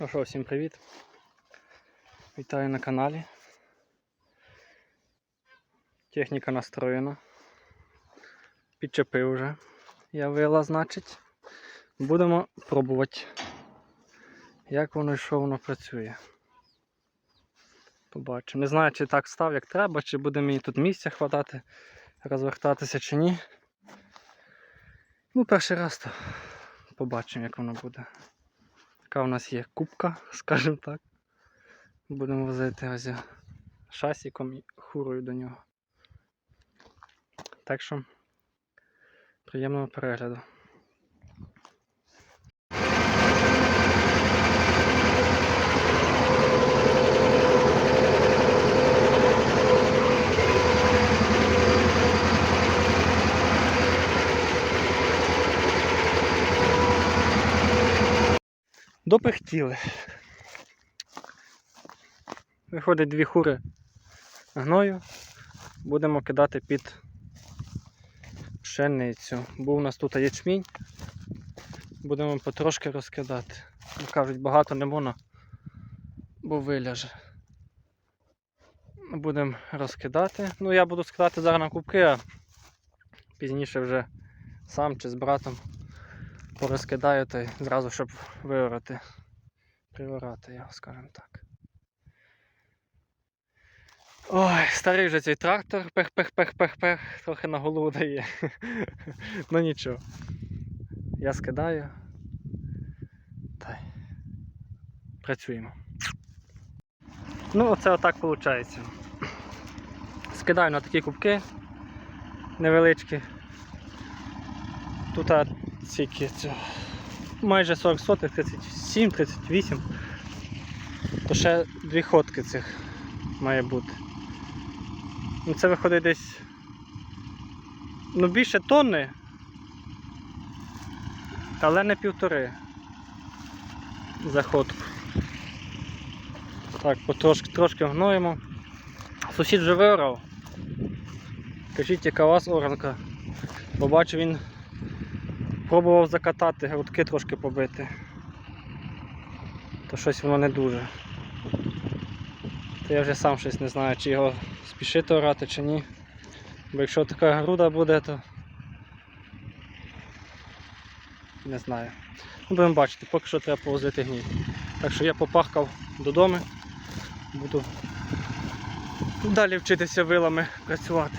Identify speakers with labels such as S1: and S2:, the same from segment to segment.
S1: Ну що, всім привіт. Вітаю на каналі. Техніка настроєна. Підчепив вже. Я вила, значить. Будемо пробувати, як воно і що воно працює. Побачимо. Не знаю, чи так став, як треба, чи буде мені тут місця хватати, розвертатися чи ні. Ну, перший раз то побачимо, як воно буде. Така у нас є кубка, скажімо так. Будемо возити ось шасіком і хурою до нього. Так що приємного перегляду. Допихтіли. Виходить дві хури гною. Будемо кидати під пшеницю. Був у нас тут ячмінь. Будемо потрошки розкидати. Кажуть, багато не можна, бо виляже. Будемо розкидати. Ну, я буду скидати зараз на кубки, а пізніше вже сам чи з братом порозкидаю та зразу, щоб виорати. Приорати його, скажімо так. Ой, старий вже цей трактор, пех-пех-пех-пех-пех, трохи на голову дає. ну нічого. Я скидаю. Та працюємо. Ну, оце отак виходить. Скидаю на такі кубки невеличкі. Тут скільки це, майже 40 сотих, 37, 38. То ще дві ходки цих має бути. Ну це виходить десь ну більше тонни, але не півтори за ходку. Так, потрошки трошки гноємо. Сусід вже виорав. Кажіть, яка у вас оранка. Побачу він пробував закатати, грудки трошки побити. То щось воно не дуже. То я вже сам щось не знаю, чи його спішити орати, чи ні. Бо якщо така груда буде, то не знаю. Ну, Будемо бачити, поки що треба повозити гній. Так що я попахкав додому, буду далі вчитися вилами працювати.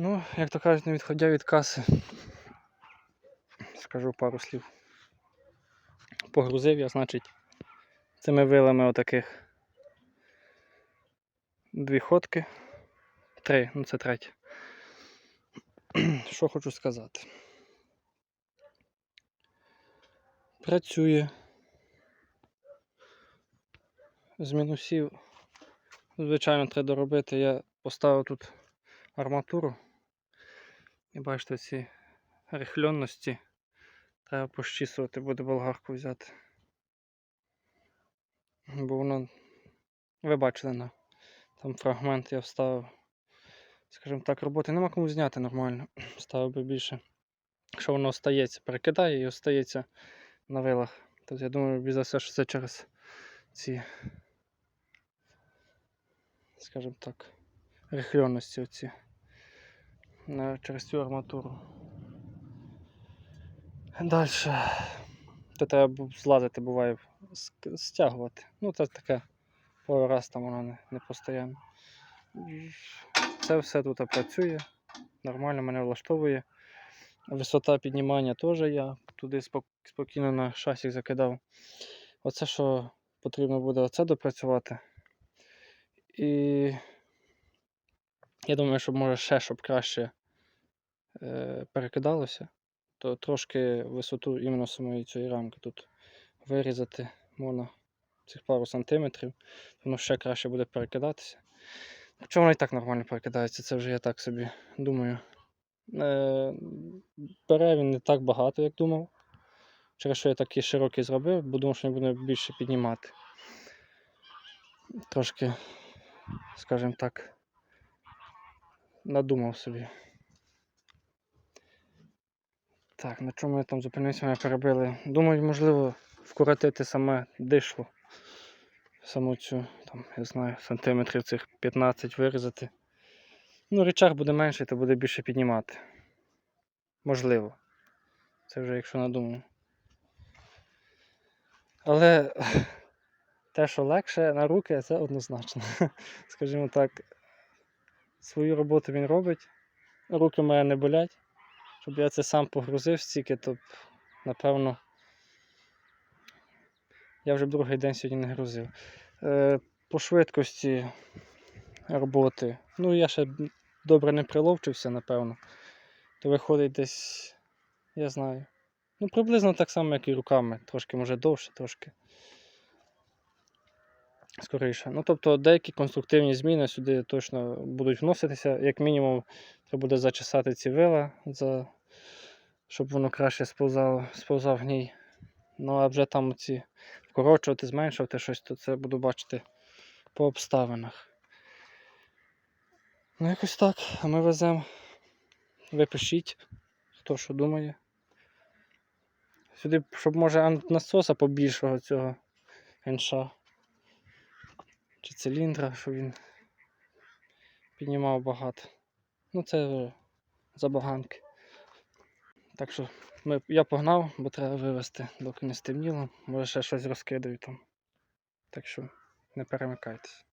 S1: Ну, як то кажуть, не відходя від каси, скажу пару слів. Погрузив я, значить, цими вилами отаких дві ходки. Три, ну це третя. Що хочу сказати. Працює. З мінусів. Звичайно, треба доробити. Я поставив тут арматуру. І бачите, ці рихльонності. Треба пощісувати, буде болгарку взяти. Бо воно, ви бачили, там фрагмент я вставив. Скажімо так, роботи нема кому зняти нормально. Ставив би більше. Якщо воно остається, перекидає і остається на вилах. Тобто я думаю, за все, що це через ці, скажімо так, рихльонності оці. Через цю арматуру. Далі. То треба злазити, буває, стягувати. Ну, це таке пару раз там воно не, не постійно. Це все тут працює. Нормально мене влаштовує. Висота піднімання теж я туди спок- спокійно на шасік закидав. Оце що потрібно буде оце допрацювати. І я думаю, що може ще щоб краще перекидалося, то трошки висоту іменно самої цієї рамки тут вирізати можна цих пару сантиметрів, воно ще краще буде перекидатися. Хоча воно і так нормально перекидається, це вже я так собі думаю. Е, бере він не так багато, як думав. Через що я такий широкий зробив, бо думав, що він буде більше піднімати. Трошки, скажімо так, надумав собі. Так, на чому я там зупинився, мене перебили. Думаю, можливо, вкоротити саме дишло. Саму цю, там, я знаю, сантиметрів цих 15 вирізати. Ну, речах буде менший, то буде більше піднімати. Можливо. Це вже якщо надумаю. Але те, що легше на руки, це однозначно. Скажімо так, свою роботу він робить. Руки в мене не болять. Щоб я це сам погрузив стільки, то напевно. Я вже другий день сьогодні не грузив. Е, по швидкості роботи. Ну, я ще добре не приловчився, напевно. То виходить десь, я знаю. Ну, приблизно так само, як і руками. Трошки може довше, трошки. Скоріше. Ну, тобто деякі конструктивні зміни сюди точно будуть вноситися. Як мінімум, треба буде зачесати ці вила, за... щоб воно краще сповзало, сповзав гній. Ну, а вже там ці вкорочувати, зменшувати щось, то це буду бачити по обставинах. Ну, якось так. А ми веземо. Ви пишіть, хто що думає. Сюди, щоб може насоса побільшого цього інша. Чи циліндра, щоб він піднімав багато. Ну це забаганки. Так що ми, я погнав, бо треба вивезти, доки не стемніло. Може ще щось розкидаю там. Так що не перемикайтесь.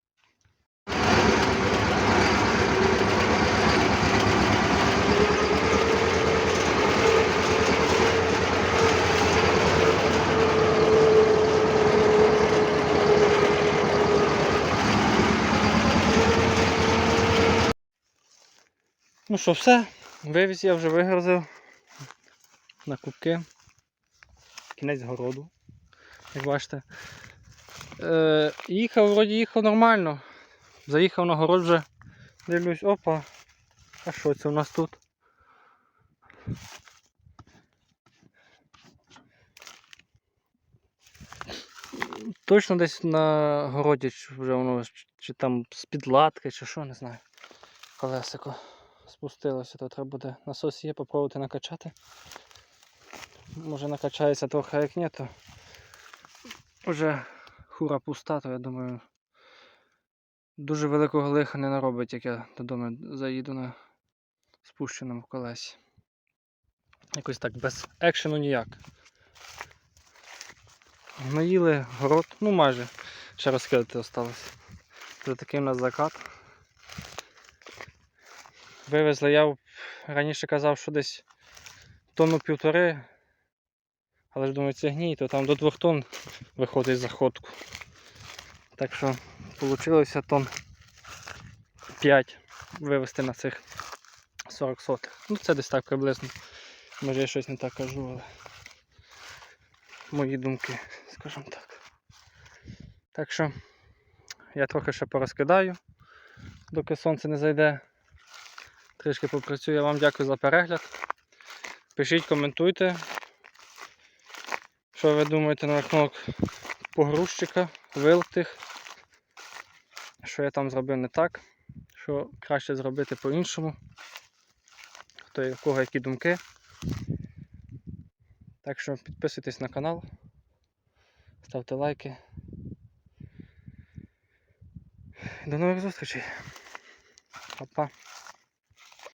S1: Ну що, все, вивіз я вже вигрузив на кубки. Кінець городу, як бачите. Е, їхав, вроді їхав нормально. Заїхав на город вже. Дивлюсь, опа. А що це у нас тут? Точно десь на городі вже воно чи, там з підладки, чи що, не знаю. Колесико спустилося, то треба буде насос є, попробувати накачати. Може накачається трохи, як ні, то вже хура пуста, то я думаю, дуже великого лиха не наробить, як я додому заїду на спущеному колесі. Якось так без екшену ніяк. Наїли город, ну майже ще розкидати осталось. Це такий у нас закат. Вивезли, я раніше казав, що десь тонну півтори. Але ж думаю, це гній, то там до двох тонн виходить за ходку. Так що вийшло тонн 5 вивезти на цих 40 сотих. Ну це десь так приблизно. Може я щось не так кажу, але мої думки, скажімо так. Так що я трохи ще порозкидаю, доки сонце не зайде. Трішки попрацюю. Я вам дякую за перегляд. Пишіть, коментуйте. Що ви думаєте на рахунок погрузчика, вилтих? Що я там зробив не так? Що краще зробити по-іншому? Хто у кого які думки? Так що підписуйтесь на канал, ставте лайки. До нових зустрічей. Па-па.